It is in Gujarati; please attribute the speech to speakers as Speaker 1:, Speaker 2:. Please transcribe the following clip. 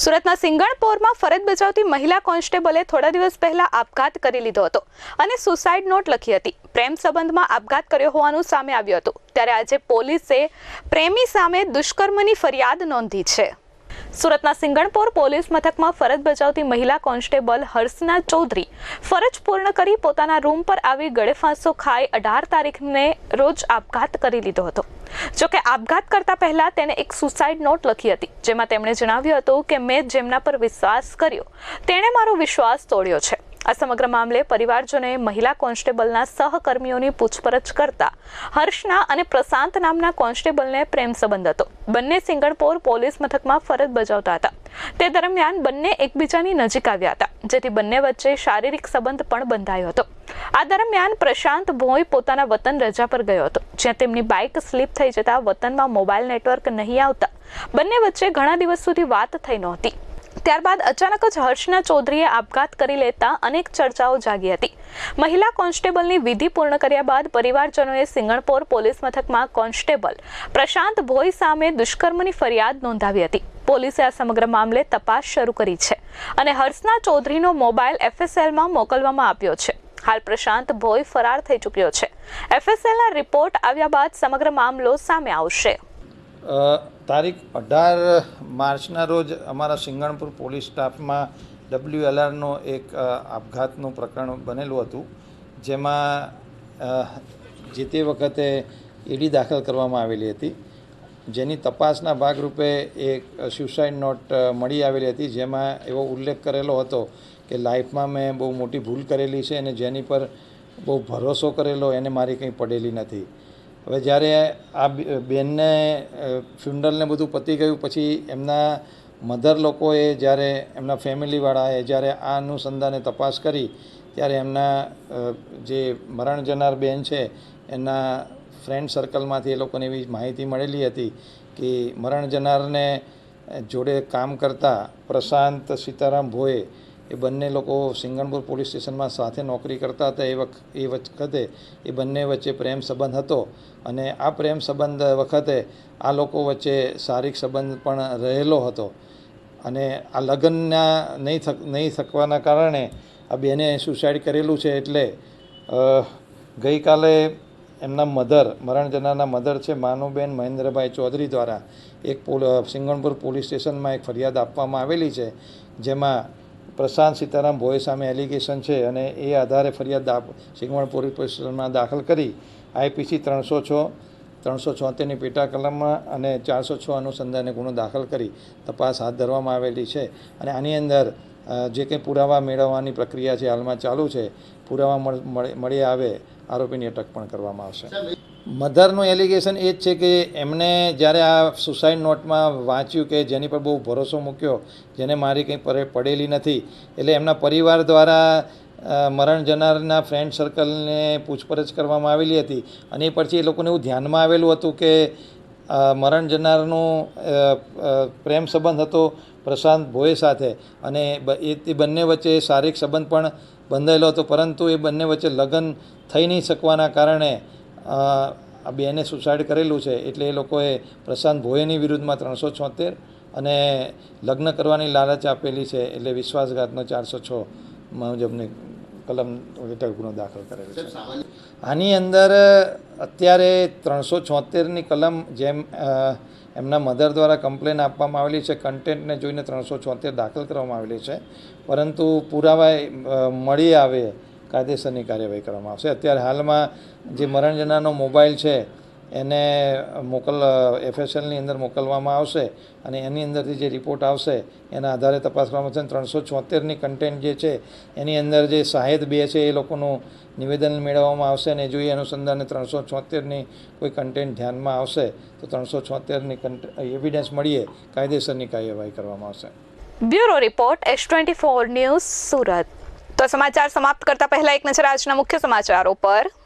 Speaker 1: સુરતના સિંગણપોરમાં ફરજ બજાવતી મહિલા કોન્સ્ટેબલે થોડા દિવસ પહેલા આપઘાત કરી લીધો હતો અને સુસાઇડ નોટ લખી હતી. પ્રેમ સંબંધમાં આપઘાત કર્યો હોવાનું સામે આવ્યું હતું. ત્યારે આજે પોલીસે પ્રેમી સામે દુષ્કર્મની ફરિયાદ નોંધી છે. સુરતના સિંગણપોર પોલીસ મથકમાં ફરજ બજાવતી મહિલા કોન્સ્ટેબલ હર્ષના ચૌધરી ફરજ પૂર્ણ કરી પોતાના રૂમ પર આવી ગળે ફાંસો ખાઈ અઢાર તારીખને રોજ આપઘાત કરી લીધો હતો. જોકે આપઘાત કરતા પહેલા તેણે એક સુસાઇડ નોટ લખી હતી, જેમાં તેમણે જણાવ્યું હતું કે મેં જેમના પર વિશ્વાસ કર્યો, તેણે મારો વિશ્વાસ તોડ્યો છે. આ સમગ્ર મામલે પરિવારજનોએ મહિલા કોન્સ્ટેબલના સહકર્મીઓની પૂછપરછ કરતા હર્ષના અને પ્રશાંત નામના કોન્સ્ટેબલને પ્રેમ સંબંધ હતો. બંને સિંગણપોર પોલીસ મથકમાં ફરજ બજાવતા હતા. તે દરમિયાન બંને એકબીજાની નજીક આવ્યા હતા, જેથી બંને વચ્ચે શારીરિક સંબંધ પણ બંધાયો હતો. આ દરમિયાન પ્રશાંત ભોઈ પોતાના વતન રજા પર ગયો હતો, જ્યાં તેમની બાઇક સ્લીપ થઈ જતા વતનમાં મોબાઈલ નેટવર્ક નહીં આવતા બંને વચ્ચે ઘણા દિવસ સુધી વાત થઈ નહોતી. ત્યારબાદ અચાનક જ હર્ષના ચૌધરીએ આપઘાત કરી લેતા અનેક ચર્ચાઓ જાગી હતી. મહિલા કોન્સ્ટેબલની વિધિ પૂર્ણ કર્યા બાદ પરિવારજનોએ સિંગણપોર પોલીસ મથકમાં કોન્સ્ટેબલ પ્રશાંત ભોઈ સામે દુષ્કર્મની ફરિયાદ નોંધાવી હતી. પોલીસે આ સમગ્ર મામલે તપાસ શરૂ કરી છે અને હર્ષના ચૌધરીનો મોબાઈલ એફએસએલમાં મોકલવામાં આવ્યો છે. હાલ પ્રશાંત ભોઈ ફરાર થઈ ચૂક્યો છે. એફએસએલના રિપોર્ટ આવ્યા બાદ સમગ્ર મામલો સામે આવશે.
Speaker 2: તારીખ અઢાર માર્ચના રોજ અમારા સિંગણપુર પોલીસ સ્ટાફમાં ડબલ્યુ એલઆરનો એક આપઘાતનું પ્રકરણ બનેલું હતું, જેમાં જે તે વખતે ઈડી દાખલ કરવામાં આવેલી હતી. જેની તપાસના ભાગરૂપે એક સ્યુસાઇડ નોટ મળી આવેલી હતી, જેમાં એવો ઉલ્લેખ કરેલો હતો કે લાઈફમાં મેં બહુ મોટી ભૂલ કરેલી છે અને જેની પર બહુ ભરોસો કરેલો એને મારી કંઈ પડેલી નથી. હવે જ્યારે આ બેનને ફ્યુનરલને બધું પતી ગયું, પછી એમના મધર લોકોએ જ્યારે એમના ફેમિલીવાળાએ જ્યારે આ અનુસંધાને તપાસ કરી, ત્યારે એમના જે મરણ જનાર બેન છે, એના ફ્રેન્ડ સર્કલમાંથી એ લોકોને એવી માહિતી મળેલી હતી કે મરણ જનારને જોડે કામ કરતા પ્રશાંત સીતારામ ભોએ એ બંને લોકો સિંગણપુર પોલીસ સ્ટેશનમાં સાથે નોકરી કરતા હતા. એ વખ, એ વખતે એ બંને વચ્ચે પ્રેમ સંબંધ હતો અને આ પ્રેમ સંબંધ વખતે આ લોકો વચ્ચે શારીરિક સંબંધ પણ રહેલો હતો અને આ લગ્નના નહીં થક, નહીં થકવાના કારણે આ બેને સુસાઇડ કરેલું છે એટલે ગઈકાલે એમના મધર, મરણ જનારના મધર છે માનુબેન મહેન્દ્રભાઈ ચૌધરી દ્વારા એક પોલ, સિંગણપુર પોલીસ સ્ટેશનમાં એક ફરિયાદ આપવામાં આવેલી છે, જેમાં પ્રશાંત સીતારામ ભોય સામે એલિગેશન છે અને એ આધારે ફરિયાદ સિંગવણ પોલીસ સ્ટેશનમાં દાખલ કરી. આઈપીસી ત્રણસો છ, ત્રણસો છોતેરની પેટા કલમમાં અને ચારસો છ અનુસંધાને ગુનો દાખલ કરી. તપાસ હાથ ધરવામાં આવેલી છે અને આની અંદર જે કંઈ પુરાવા મેળવવાની પ્રક્રિયા છે હાલમાં ચાલુ છે, પુરાવા મળી આવે, આરોપીની અટક પણ કરવામાં આવશે. મધરનું એલિગેશન એ જ છે કે એમણે જ્યારે આ સુસાઇડ નોટમાં વાંચ્યું કે જેની પર બહુ ભરોસો મૂક્યો, જેને મારી કંઈ પડેલી નથી, એટલે એમના પરિવાર દ્વારા મરણ જનારના ફ્રેન્ડ સર્કલને પૂછપરછ કરવામાં આવેલી હતી. અને એ પછી એ લોકોને એવું ધ્યાનમાં આવેલું હતું કે મરણ જનારનું પ્રેમ સંબંધ હતો પ્રશાંત ભોય સાથે. અને એ તે બંને વચ્ચે શારીરિક સંબંધ પણ બંધાયેલો હતો, પરંતુ એ બંને વચ્ચે લગ્ન થઈ નહીં શકવાના કારણે આ બેને સુસાઇડ કરેલું છે એટલે એ લોકોએ પ્રશાંત ભોયની વિરુદ્ધમાં ત્રણસો છોતેર અને લગ્ન કરવાની લાલચ આપેલી છે એટલે વિશ્વાસઘાતનો ચારસો છ મુજબની કલમ હેઠળ ગુનો દાખલ કરેલો છે. આની અંદર અત્યારે ત્રણસો છોતેરની કલમ જેમ એમના મધર દ્વારા કમ્પ્લેન આપવામાં આવેલી છે, કન્ટેન્ટને જોઈને ત્રણસો છોતેર દાખલ કરવામાં આવેલી છે. પરંતુ પુરાવા મળી આવે કાયદેસરની કાર્યવાહી કરવામાં આવશે. અત્યારે હાલમાં જે મરણ જનારનો મોબાઈલ છે, એને મોકલ, એફએસએલની અંદર મોકલવામાં આવશે અને એની અંદરથી જે રિપોર્ટ આવશે, એના આધારે તપાસ કરવામાં આવશે. ત્રણસો છોતેરની કન્ટેન્ટ જે છે, એની અંદર જે સાહેદ બે છે, એ લોકોનું નિવેદન મેળવવામાં આવશે અને જો એ અનુસંધાને ત્રણસો છોતેરની કોઈ કન્ટેન્ટ ધ્યાનમાં આવશે, તો ત્રણસો છોતેરની એવિડન્સ મળીએ, કાયદેસરની કાર્યવાહી કરવામાં આવશે.
Speaker 1: Bureau report, S twenty four news Surat. તો સમાચાર સમાપ્ત કરતા પહેલા એક નજર આજના મુખ્ય સમાચારો પર.